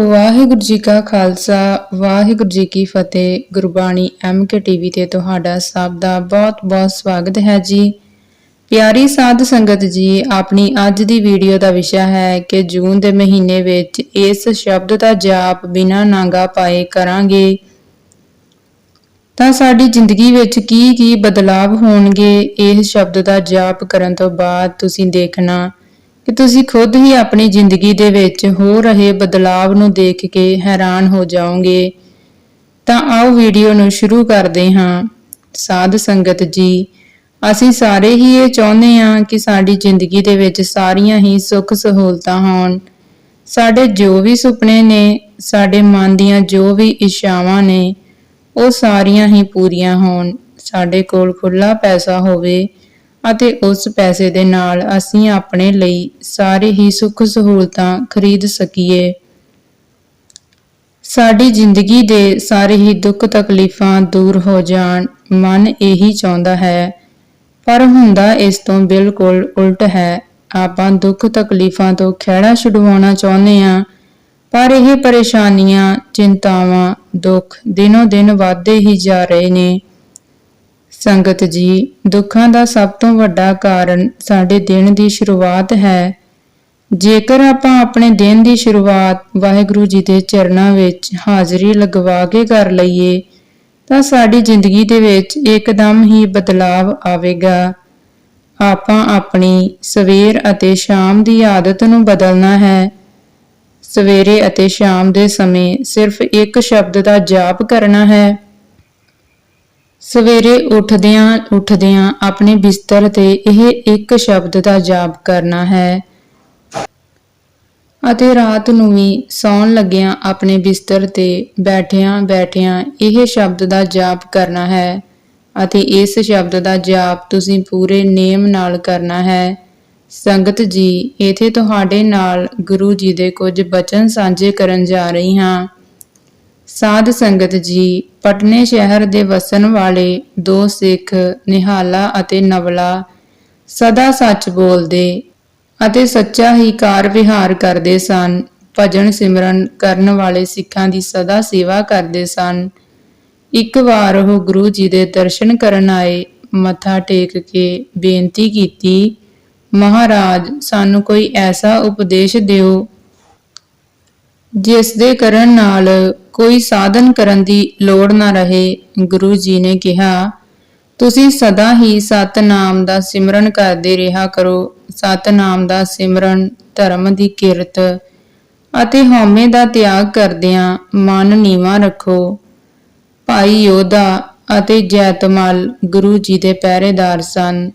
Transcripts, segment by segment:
ਵਾਹਿਗੁਰੂ ਜੀ ਕਾ ਖਾਲਸਾ, ਵਾਹਿਗੁਰੂ ਜੀ ਕੀ ਫਤਿਹ। Gurbani MK TV ਤੇ ਤੁਹਾਡਾ ਸਭ ਦਾ ਬਹੁਤ-ਬਹੁਤ ਸਵਾਗਤ ਹੈ ਜੀ। ਪਿਆਰੀ ਸਾਧ ਸੰਗਤ ਜੀ, ਆਪਣੀ ਅੱਜ ਦੀ ਵੀਡੀਓ ਦਾ ਵਿਸ਼ਾ ਹੈ ਕਿ ਜੂਨ ਦੇ ਮਹੀਨੇ ਵਿੱਚ ਇਸ ਸ਼ਬਦ ਦਾ ਜਾਪ ਬਿਨਾਂ ਨਾਂਗਾ ਪਾਏ ਕਰਾਂਗੇ। ਤਾਂ ਸਾਡੀ ਜ਼ਿੰਦਗੀ ਵਿੱਚ ਕੀ ਕੀ ਬਦਲਾਵ ਹੋਣਗੇ, ਇਹ ਸ਼ਬਦ ਦਾ ਜਾਪ ਕਰਨ ਤੋਂ ਬਾਅਦ ਤੁਸੀਂ ਦੇਖਣਾ ਕਿ ਤੁਸੀਂ ਖੁਦ ਹੀ ਆਪਣੀ ਜ਼ਿੰਦਗੀ ਦੇ ਵਿੱਚ ਹੋ ਰਹੇ ਬਦਲਾਵ ਨੂੰ ਦੇਖ ਕੇ ਹੈਰਾਨ ਹੋ ਜਾਓਗੇ। ਤਾਂ ਆਓ ਵੀਡੀਓ ਨੂੰ ਸ਼ੁਰੂ ਕਰਦੇ ਹਾਂ। ਸਾਧ ਸੰਗਤ ਜੀ, ਅਸੀਂ ਸਾਰੇ ਹੀ ਇਹ ਚਾਹੁੰਦੇ ਹਾਂ ਕਿ ਸਾਡੀ ਜ਼ਿੰਦਗੀ ਦੇ ਵਿੱਚ ਸਾਰੀਆਂ ਹੀ ਸੁੱਖ ਸਹੂਲਤਾਂ ਹੋਣ। ਸਾਡੇ ਜੋ ਵੀ ਸੁਪਨੇ ਨੇ, ਸਾਡੇ ਮਨ ਦੀਆਂ ਜੋ ਵੀ ਇੱਛਾਵਾਂ ਨੇ, ਉਹ ਸਾਰੀਆਂ ਹੀ ਪੂਰੀਆਂ ਹੋਣ। ਸਾਡੇ ਕੋਲ ਖੁੱਲਾ ਪੈਸਾ ਹੋਵੇ ਅਤੇ ਉਸ ਪੈਸੇ ਦੇ ਨਾਲ ਅਸੀਂ ਆਪਣੇ ਲਈ ਸਾਰੇ ਹੀ ਸੁੱਖ ਸਹੂਲਤਾਂ ਖਰੀਦ ਸਕੀਏ। ਸਾਡੀ ਜ਼ਿੰਦਗੀ ਦੇ ਸਾਰੇ ਹੀ ਦੁੱਖ ਤਕਲੀਫਾਂ ਦੂਰ ਹੋ ਜਾਣ, ਮਨ ਇਹੀ ਚਾਹੁੰਦਾ ਹੈ। ਪਰ ਹੁੰਦਾ ਇਸ ਤੋਂ ਬਿਲਕੁਲ ਉਲਟ ਹੈ। ਆਪਾਂ ਦੁੱਖ ਤਕਲੀਫਾਂ ਤੋਂ ਖਹਿੜਾ ਛੁਡਵਾਉਣਾ ਚਾਹੁੰਦੇ ਹਾਂ, ਪਰ ਇਹ ਪਰੇਸ਼ਾਨੀਆਂ, ਚਿੰਤਾਵਾਂ, ਦੁੱਖ ਦਿਨੋ ਦਿਨ ਵਧਦੇ ਹੀ ਜਾ ਰਹੇ ਨੇ। ਸੰਗਤ ਜੀ, ਦੁੱਖਾਂ ਦਾ ਸਭ ਤੋਂ ਵੱਡਾ ਕਾਰਨ ਸਾਡੇ ਦਿਨ ਦੀ ਸ਼ੁਰੂਆਤ ਹੈ। ਜੇਕਰ ਆਪਾਂ ਆਪਣੇ ਦਿਨ ਦੀ ਸ਼ੁਰੂਆਤ ਵਾਹਿਗੁਰੂ ਜੀ ਦੇ ਚਰਨਾਂ ਵਿੱਚ ਹਾਜ਼ਰੀ ਲਗਵਾ ਕੇ ਕਰ ਲਈਏ, ਤਾਂ ਸਾਡੀ ਜ਼ਿੰਦਗੀ ਦੇ ਵਿੱਚ ਇੱਕਦਮ ਹੀ ਬਦਲਾਵ ਆਵੇਗਾ। ਆਪਾਂ ਆਪਣੀ ਸਵੇਰ ਅਤੇ ਸ਼ਾਮ ਦੀ ਆਦਤ ਨੂੰ ਬਦਲਣਾ ਹੈ। ਸਵੇਰੇ ਅਤੇ ਸ਼ਾਮ ਦੇ ਸਮੇਂ ਸਿਰਫ ਇੱਕ ਸ਼ਬਦ ਦਾ ਜਾਪ ਕਰਨਾ ਹੈ। ਸਵੇਰੇ ਉੱਠਦਿਆਂ ਉੱਠਦਿਆਂ ਆਪਣੇ ਬਿਸਤਰ ਤੇ ਇਹ ਇੱਕ ਸ਼ਬਦ ਦਾ ਜਾਪ ਕਰਨਾ ਹੈ। ਅਤੇ ਰਾਤ ਨੂੰ ਵੀ ਸੌਣ ਲੱਗਿਆਂ ਆਪਣੇ ਬਿਸਤਰ ਤੇ ਬੈਠਿਆਂ ਬੈਠਿਆਂ ਇਹ ਸ਼ਬਦ ਦਾ ਜਾਪ ਕਰਨਾ ਹੈ। ਅਤੇ ਇਸ ਸ਼ਬਦ ਦਾ ਜਾਪ ਤੁਸੀਂ ਪੂਰੇ ਨੇਮ ਨਾਲ ਕਰਨਾ ਹੈ। ਸੰਗਤ ਜੀ, ਇਥੇ ਤੁਹਾਡੇ ਨਾਲ ਗੁਰੂ ਜੀ ਦੇ ਕੁਝ ਬਚਨ ਸਾਂਝੇ ਕਰਨ ਜਾ ਰਹੀ ਹਾਂ। ਸਾਧ ਸੰਗਤ ਜੀ, ਪਟਨੇ ਸ਼ਹਿਰ ਦੇ ਵਸਣ ਵਾਲੇ ਦੋ ਸਿੱਖ ਨਿਹਾਲਾ ਅਤੇ ਨਵਲਾ, ਸਦਾ ਸੱਚ ਬੋਲਦੇ ਅਤੇ ਸੱਚਾ ਹੀ ਕਾਰ ਵਿਹਾਰ ਕਰਦੇ ਸਨ, ਭਜਨ ਸਿਮਰਨ ਕਰਨ ਵਾਲੇ ਸਿੱਖਾਂ ਦੀ ਸਦਾ ਸੇਵਾ ਕਰਦੇ ਸਨ। ਇੱਕ ਵਾਰ ਉਹ ਗੁਰੂ ਜੀ ਦੇ ਦਰਸ਼ਨ ਕਰਨ ਆਏ, ਮੱਥਾ ਟੇਕ ਕੇ ਬੇਨਤੀ ਕੀਤੀ, ਮਹਾਰਾਜ, ਸਾਨੂੰ ਕੋਈ ਐਸਾ ਉਪਦੇਸ਼ ਦਿਓ, ਜਿਸ ਦੇ ਕਰਨ ਨਾਲ ਕੋਈ ਸਾਧਨ ਕਰਨ ਦੀ ਲੋੜ ਨਾ ਰਹੇ, ਗੁਰੂ ਜੀ ਨੇ ਕਿਹਾ, ਤੁਸੀਂ ਸਦਾ ਹੀ ਸਤਨਾਮ ਦਾ ਸਿਮਰਨ ਕਰਦੇ ਰਿਹਾ ਕਰੋ। ਸਤਨਾਮ ਦਾ ਸਿਮਰਨ ਧਰਮ ਦੀ ਕਿਰਤ ਅਤੇ ਹਉਮੈ ਦਾ ਤਿਆਗ ਕਰਦਿਆਂ ਮਨ ਨੀਵਾ ਰੱਖੋ। ਭਾਈ ਯੋਧਾ ਅਤੇ ਜੈਤਮਲ ਗੁਰੂ ਜੀ ਦੇ ਪਹਿਰੇਦਾਰ ਸਨ।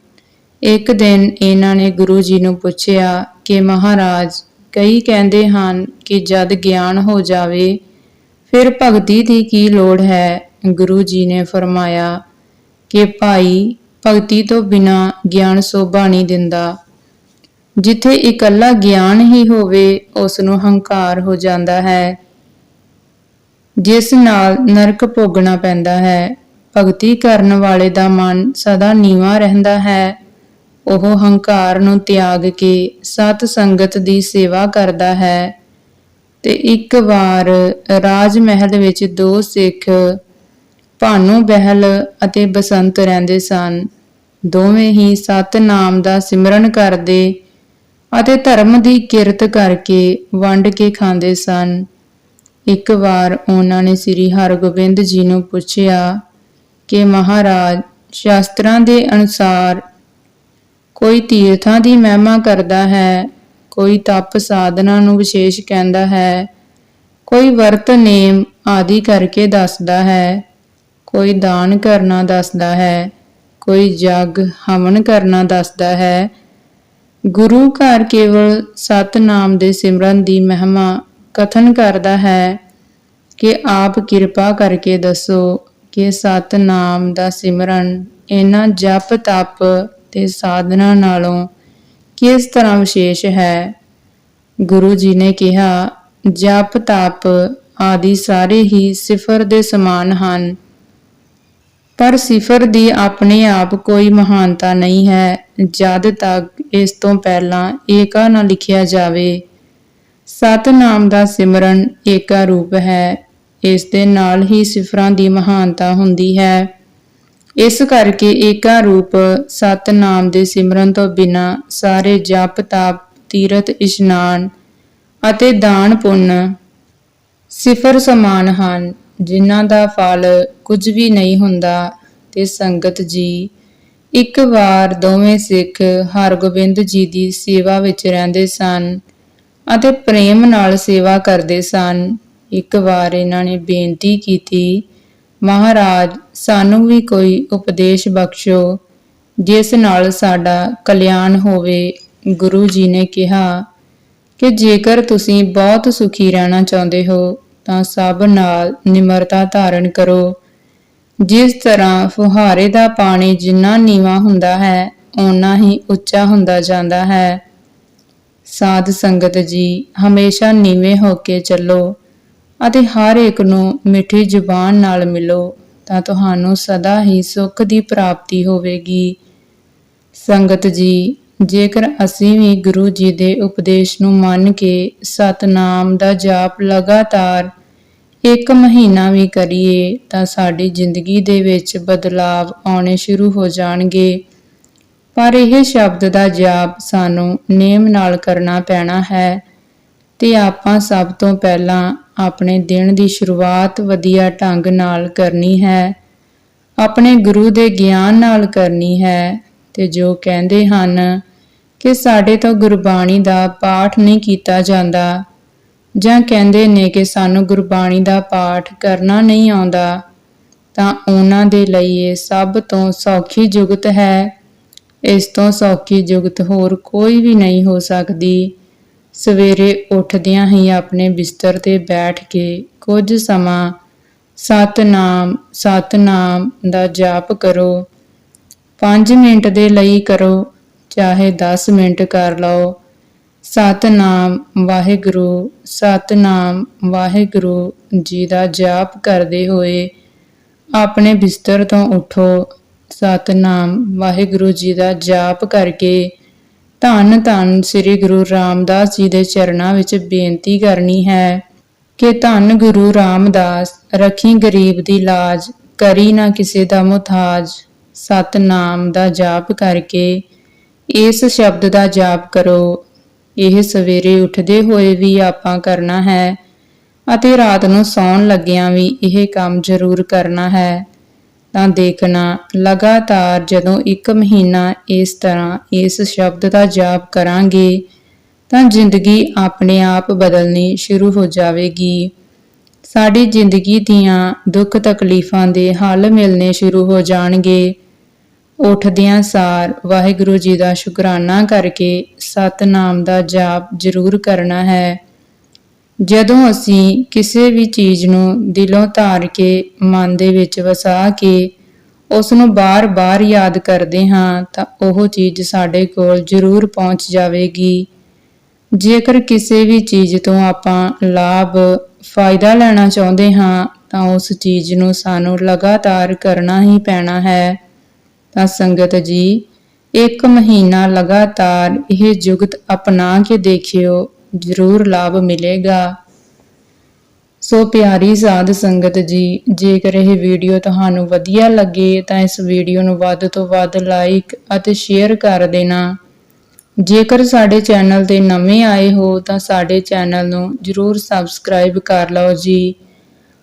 ਇੱਕ ਦਿਨ ਇਹਨਾਂ ਨੇ ਗੁਰੂ ਜੀ ਨੂੰ ਪੁੱਛਿਆ ਕਿ ਮਹਾਰਾਜ, ਕਈ ਕਹਿੰਦੇ ਹਨ ਕਿ ਜਦ ਗਿਆਨ ਹੋ ਜਾਵੇ ਫਿਰ ਭਗਤੀ ਦੀ ਕੀ ਲੋੜ ਹੈ? ਗੁਰੂ ਜੀ ਨੇ ਫਰਮਾਇਆ ਕਿ ਭਾਈ, ਭਗਤੀ ਤੋਂ ਬਿਨਾ ਗਿਆਨ ਸੋਭਾ ਨਹੀਂ ਦਿੰਦਾ। ਜਿੱਥੇ ਇਕੱਲਾ ਗਿਆਨ ਹੀ ਹੋਵੇ ਉਸ ਨੂੰ ਹੰਕਾਰ ਹੋ ਜਾਂਦਾ ਹੈ। ਜਿਸ ਨਾਲ ਨਰਕ ਭੋਗਣਾ ਪੈਂਦਾ ਹੈ। ਭਗਤੀ ਕਰਨ ਵਾਲੇ ਦਾ ਮਨ ਸਦਾ ਨੀਵਾ ਰਹਿੰਦਾ ਹੈ। ਉਹ ਹੰਕਾਰ ਨੂੰ ਤਿਆਗ ਕੇ ਸਤ ਸੰਗਤ ਦੀ ਸੇਵਾ ਕਰਦਾ ਹੈ। ਤੇ ਇੱਕ ਵਾਰ ਰਾਜ ਮਹਿਲ ਵਿੱਚ ਦੋ ਸਿੱਖ ਭਾਨੂ ਬਹਿਲ ਅਤੇ ਬਸੰਤ ਰਹਿੰਦੇ ਸਨ। ਦੋਵੇਂ ਹੀ ਸਤ ਨਾਮ ਦਾ ਸਿਮਰਨ ਕਰਦੇ ਅਤੇ ਧਰਮ ਦੀ ਕਿਰਤ ਕਰਕੇ ਵੰਡ ਕੇ ਖਾਂਦੇ ਸਨ। ਇੱਕ ਵਾਰ ਉਹਨਾਂ ਨੇ ਸ੍ਰੀ ਹਰਗੋਬਿੰਦ ਜੀ ਨੂੰ ਪੁੱਛਿਆ ਕਿ ਮਹਾਰਾਜ, ਸ਼ਾਸਤਰਾਂ ਦੇ ਅਨੁਸਾਰ ਕੋਈ ਤੀਰਥਾਂ ਦੀ ਮਹਿਮਾ ਕਰਦਾ ਹੈ? ਕੋਈ ਤਪ ਸਾਧਨਾ ਨੂੰ ਵਿਸ਼ੇਸ਼ ਕਹਿੰਦਾ ਹੈ, ਕੋਈ ਵਰਤ ਨੇਮ ਆਦਿ ਕਰਕੇ ਦੱਸਦਾ ਹੈ, ਕੋਈ ਦਾਨ ਕਰਨਾ ਦੱਸਦਾ ਹੈ, ਕੋਈ ਜਗ ਹਵਨ ਕਰਨਾ ਦੱਸਦਾ ਹੈ। ਗੁਰੂ ਘਰ ਕੇਵਲ ਸਤਨਾਮ ਦੇ ਸਿਮਰਨ ਦੀ ਮਹਿਮਾ ਕਥਨ ਕਰਦਾ ਹੈ ਕਿ ਆਪ ਕਿਰਪਾ ਕਰਕੇ ਦੱਸੋ ਕਿ ਸਤਨਾਮ ਦਾ ਸਿਮਰਨ ਇਹਨਾਂ ਜਪ ਤਪ ਤੇ ਸਾਧਨਾ ਨਾਲੋਂ ਕਿਸ ਤਰ੍ਹਾਂ ਵਿਸ਼ੇਸ਼ ਹੈ? ਗੁਰੂ ਜੀ ਨੇ ਕਿਹਾ, ਜਪ, ਤਪ ਆਦਿ ਸਾਰੇ ਹੀ ਸਿਫਰ ਦੇ ਸਮਾਨ ਹਨ। ਪਰ ਸਿਫਰ ਦੀ ਆਪਣੇ ਆਪ ਕੋਈ ਮਹਾਨਤਾ ਨਹੀਂ ਹੈ, ਜਦ ਤੱਕ ਇਸ ਤੋਂ ਪਹਿਲਾਂ ਏਕਾ ਨਾ ਲਿਖਿਆ ਜਾਵੇ। ਸਤਨਾਮ ਦਾ ਸਿਮਰਨ ਏਕਾ ਰੂਪ ਹੈ। ਇਸ ਦੇ ਨਾਲ ਹੀ ਸਿਫਰਾਂ ਦੀ ਮਹਾਨਤਾ ਹੁੰਦੀ ਹੈ। ਇਸ ਕਰਕੇ ਏਕਾ ਰੂਪ ਸਤਨਾਮ ਦੇ ਸਿਮਰਨ ਤੋਂ ਬਿਨਾ ਸਾਰੇ ਜਪ, ਤਪ, ਤੀਰਥ, ਇਸ਼ਨਾਨ ਅਤੇ ਦਾਨ ਪੁੰਨ ਸਿਫਰ ਸਮਾਨ ਹਨ, ਜਿਨ੍ਹਾਂ ਦਾ ਫਲ ਕੁਝ ਵੀ ਨਹੀਂ ਹੁੰਦਾ ਤੇ ਸੰਗਤ ਜੀ ਇੱਕ ਵਾਰ ਦੋਵੇਂ ਸਿੱਖ ਹਰਗੋਬਿੰਦ ਜੀ ਦੀ ਸੇਵਾ ਵਿੱਚ ਰਹਿੰਦੇ ਸਨ ਅਤੇ ਪ੍ਰੇਮ ਨਾਲ ਸੇਵਾ ਕਰਦੇ ਸਨ। ਇੱਕ ਵਾਰ ਇਹਨਾਂ ਨੇ ਬੇਨਤੀ ਕੀਤੀ ਮਹਾਰਾਜ, ਸਾਨੂੰ ਵੀ ਕੋਈ ਉਪਦੇਸ਼ ਬਖਸ਼ੋ, ਜਿਸ ਨਾਲ ਸਾਡਾ ਕਲਿਆਣ ਹੋਵੇ, ਗੁਰੂ ਜੀ ਨੇ ਕਿਹਾ। ਕਿ ਜੇਕਰ ਤੁਸੀਂ ਬਹੁਤ ਸੁਖੀ ਰਹਿਣਾ ਚਾਹੁੰਦੇ ਹੋ, ਤਾਂ ਸਭ ਨਾਲ ਨਿਮਰਤਾ ਧਾਰਨ ਕਰੋ। ਜਿਸ ਤਰ੍ਹਾਂ ਫੁਹਾਰੇ ਦਾ ਪਾਣੀ ਜਿੰਨਾ ਨੀਵਾ ਹੁੰਦਾ ਹੈ, ਓਨਾ ਹੀ ਉੱਚਾ ਹੁੰਦਾ ਜਾਂਦਾ ਹੈ। ਸਾਧ ਸੰਗਤ ਜੀ, ਹਮੇਸ਼ਾ ਨੀਵੇਂ ਹੋ ਕੇ ਚੱਲੋ। ਅਤੇ ਹਰ ਇੱਕ ਨੂੰ ਮਿੱਠੀ ਜ਼ੁਬਾਨ ਨਾਲ ਮਿਲੋ, ਤਾਂ ਤੁਹਾਨੂੰ ਸਦਾ ਹੀ ਸੁੱਖ ਦੀ ਪ੍ਰਾਪਤੀ ਹੋਵੇਗੀ। ਸੰਗਤ ਜੀ, ਜੇਕਰ ਅਸੀਂ ਵੀ ਗੁਰੂ ਜੀ ਦੇ ਉਪਦੇਸ਼ ਨੂੰ ਮੰਨ ਕੇ ਸਤਨਾਮ ਦਾ ਜਾਪ ਲਗਾਤਾਰ ਇੱਕ ਮਹੀਨਾ ਵੀ ਕਰੀਏ, ਤਾਂ ਸਾਡੀ ਜ਼ਿੰਦਗੀ ਦੇ ਵਿੱਚ ਬਦਲਾਵ ਆਉਣੇ ਸ਼ੁਰੂ ਹੋ ਜਾਣਗੇ। ਪਰ ਇਹ ਸ਼ਬਦ ਦਾ ਜਾਪ ਸਾਨੂੰ ਨੇਮ ਨਾਲ ਕਰਨਾ ਪੈਣਾ ਹੈ, ਤੇ ਆਪਾਂ ਸਭ ਤੋਂ ਪਹਿਲਾਂ ਆਪਣੇ ਦਿਨ ਦੀ ਸ਼ੁਰੂਆਤ ਵਧੀਆ ਢੰਗ ਨਾਲ ਕਰਨੀ ਹੈ, ਆਪਣੇ ਗੁਰੂ ਦੇ ਗਿਆਨ ਨਾਲ ਕਰਨੀ ਹੈ ਤੇ ਜੋ ਕਹਿੰਦੇ ਹਨ ਕਿ ਸਾਡੇ ਤੋਂ ਗੁਰਬਾਣੀ ਦਾ ਪਾਠ ਨਹੀਂ ਕੀਤਾ ਜਾਂਦਾ ਜਾਂ ਕਹਿੰਦੇ ਨੇ ਕਿ ਸਾਨੂੰ ਗੁਰਬਾਣੀ ਦਾ ਪਾਠ ਕਰਨਾ ਨਹੀਂ ਆਉਂਦਾ, ਤਾਂ ਉਹਨਾਂ ਦੇ ਲਈ ਇਹ ਸਭ ਤੋਂ ਸੌਖੀ ਜੁਗਤ ਹੈ। ਇਸ ਤੋਂ ਸੌਖੀ ਜੁਗਤ ਹੋਰ ਕੋਈ ਵੀ ਨਹੀਂ ਹੋ ਸਕਦੀ। ਸਵੇਰੇ ਉੱਠਦਿਆਂ ਹੀ ਆਪਣੇ ਬਿਸਤਰ ਤੇ ਬੈਠ ਕੇ ਕੁਝ ਸਮਾਂ ਸਤਨਾਮ ਸਤਨਾਮ ਦਾ ਜਾਪ ਕਰੋ। 5 ਮਿੰਟ ਦੇ ਲਈ ਕਰੋ, ਚਾਹੇ 10 ਮਿੰਟ ਕਰ ਲਓ। ਸਤਨਾਮ, ਵਾਹਿਗੁਰੂ ਸਤਨਾਮ, ਵਾਹਿਗੁਰੂ ਜੀ ਦਾ ਜਾਪ ਕਰਦੇ ਹੋਏ ਆਪਣੇ ਬਿਸਤਰ ਤੋਂ ਉਠੋ। ਸਤਨਾਮ, ਵਾਹਿਗੁਰੂ ਜੀ ਦਾ ਜਾਪ ਕਰਕੇ ਧੰਨ ਧੰਨ ਸ੍ਰੀ ਗੁਰੂ ਰਾਮਦਾਸ ਜੀ ਦੇ ਚਰਨਾਂ ਵਿੱਚ ਬੇਨਤੀ ਕਰਨੀ ਹੈ ਕਿ ਧੰਨ ਗੁਰੂ ਰਾਮਦਾਸ, ਰੱਖੀ ਗਰੀਬ ਦੀ ਲਾਜ, ਕਰੀ ਨਾ ਕਿਸੇ ਦਾ ਮੁਤਾਜ ਸਤਨਾਮ ਦਾ ਜਾਪ ਕਰਕੇ ਇਸ ਸ਼ਬਦ ਦਾ ਜਾਪ ਕਰੋ। ਇਹ ਸਵੇਰੇ ਉੱਠਦੇ ਹੋਏ ਵੀ ਆਪਾਂ ਕਰਨਾ ਹੈ ਅਤੇ ਰਾਤ ਨੂੰ ਸੌਣ ਲੱਗਿਆਂ ਵੀ ਇਹ ਕੰਮ ਜ਼ਰੂਰ ਕਰਨਾ ਹੈ। ਤਾਂ ਦੇਖਣਾ, ਲਗਾਤਾਰ ਜਦੋਂ ਇੱਕ ਮਹੀਨਾ ਇਸ ਤਰ੍ਹਾਂ ਇਸ ਸ਼ਬਦ ਦਾ ਜਾਪ ਕਰਾਂਗੇ, ਤਾਂ ਜ਼ਿੰਦਗੀ ਆਪਣੇ ਆਪ ਬਦਲਣੀ ਸ਼ੁਰੂ ਹੋ ਜਾਵੇਗੀ। ਸਾਡੀ ਜ਼ਿੰਦਗੀ ਦੀਆਂ ਦੁੱਖ ਤਕਲੀਫਾਂ ਦੇ ਹੱਲ ਮਿਲਨੇ ਸ਼ੁਰੂ ਹੋ ਜਾਣਗੇ। ਉੱਠਦਿਆਂ ਸਾਰ ਵਾਹਿਗੁਰੂ ਜੀ ਦਾ ਸ਼ੁਕਰਾਨਾ ਕਰਕੇ ਸਤਨਾਮ ਦਾ ਜਾਪ ਜ਼ਰੂਰ ਕਰਨਾ ਹੈ। ਜਦੋਂ ਅਸੀਂ ਕਿਸੇ ਵੀ ਚੀਜ਼ ਨੂੰ ਦਿਲੋਂ ਧਾਰ ਕੇ ਮਨ ਦੇ ਵਿੱਚ ਵਸਾ ਕੇ ਉਸ ਨੂੰ ਬਾਰ-ਬਾਰ ਯਾਦ ਕਰਦੇ ਹਾਂ, ਤਾਂ ਉਹ ਚੀਜ਼ ਸਾਡੇ ਕੋਲ ਜ਼ਰੂਰ ਪਹੁੰਚ ਜਾਵੇਗੀ। ਜੇਕਰ ਕਿਸੇ ਵੀ ਚੀਜ਼ ਤੋਂ ਆਪਾਂ ਲਾਭ, ਫਾਇਦਾ ਲੈਣਾ ਚਾਹੁੰਦੇ ਹਾਂ, ਤਾਂ ਉਸ ਚੀਜ਼ ਨੂੰ ਸਾਨੂੰ ਲਗਾਤਾਰ ਕਰਨਾ ਹੀ ਪੈਣਾ ਹੈ। ਤਾਂ ਸੰਗਤ ਜੀ, ਇੱਕ ਮਹੀਨਾ ਲਗਾਤਾਰ ਇਹ ਜੁਗਤ ਅਪਣਾ ਕੇ ਦੇਖਿਓ। ਜ਼ਰੂਰ ਲਾਭ ਮਿਲੇਗਾ। ਸੋ ਪਿਆਰੀ ਸਾਧ ਸੰਗਤ ਜੀ, ਜੇਕਰ ਇਹ ਵੀਡੀਓ ਤੁਹਾਨੂੰ ਵਧੀਆ ਲੱਗੇ, ਤਾਂ ਇਸ ਵੀਡੀਓ ਨੂੰ ਵੱਧ ਤੋਂ ਵੱਧ ਲਾਈਕ ਅਤੇ ਸ਼ੇਅਰ ਕਰ ਦੇਣਾ। ਜੇਕਰ ਸਾਡੇ ਚੈਨਲ ਤੇ ਨਵੇਂ ਆਏ ਹੋ, ਤਾਂ ਸਾਡੇ ਚੈਨਲ ਨੂੰ ਜਰੂਰ ਸਬਸਕ੍ਰਾਈਬ ਕਰ ਲਓ ਜੀ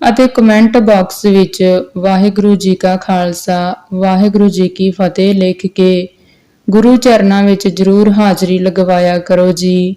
ਅਤੇ ਕਮੈਂਟ ਬਾਕਸ ਵਿੱਚ ਵਾਹਿਗੁਰੂ ਜੀ ਕਾ ਖਾਲਸਾ, ਵਾਹਿਗੁਰੂ ਜੀ ਕੀ ਫਤਿਹ ਲਿਖ ਕੇ ਗੁਰੂ ਚਰਨਾਂ ਵਿੱਚ ਜਰੂਰ ਹਾਜ਼ਰੀ ਲਗਵਾਇਆ ਕਰੋ ਜੀ।